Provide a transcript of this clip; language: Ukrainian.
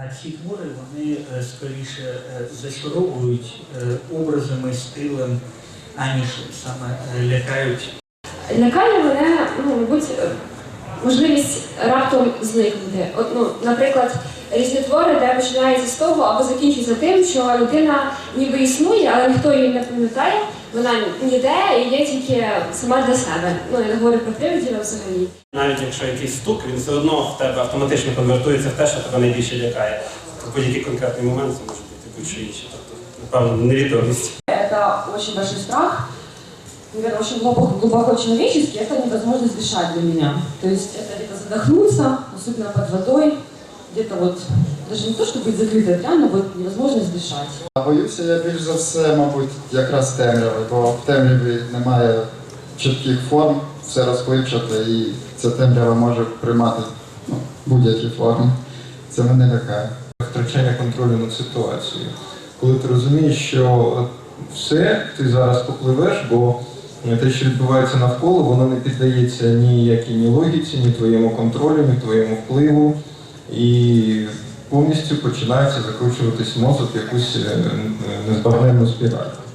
А ці твори вони е, скоріше е, зачаровують е, образами, стилем, аніж саме лякають. Лякає мене, ну, мабуть, можливість раптом зникнути. От, ну, наприклад, різні твори, де починається з того або закінчується тим, що людина ніби існує, але ніхто її не пам'ятає, вона ніде і є тільки сама для себе. Ну, я не говорю про привидів, а взагалі. Навіть якщо якийсь стук, він все одно в тебе автоматично конвертується в те, що тебе найбільше лякає. В будь-який конкретний момент це може бути будь-що інше. Тобто, напевно, невідомість. Это очень большой страх, наверное, очень глубоко, глубоко человеческий, это невозможность дышать для меня. То есть это где-то задохнуться, особенно под водой, где-то вот, даже не то, чтобы быть закрытой, а прямо вот невозможность дышать. А Боюся я більш за все, мабуть, якраз темряви, бо в темряві немає чітких форм, все розпливчате і ця темрява може приймати ну, будь-які форми. Це мене лякає. втрачання контролю над ситуацією. Коли ти розумієш, що от все, ти зараз попливеш, бо те, що відбувається навколо, воно не піддається ніякій ні логіці, ні твоєму контролю, ні твоєму впливу. І повністю починається закручуватись мозок якусь е, е, незбагненну спіраль.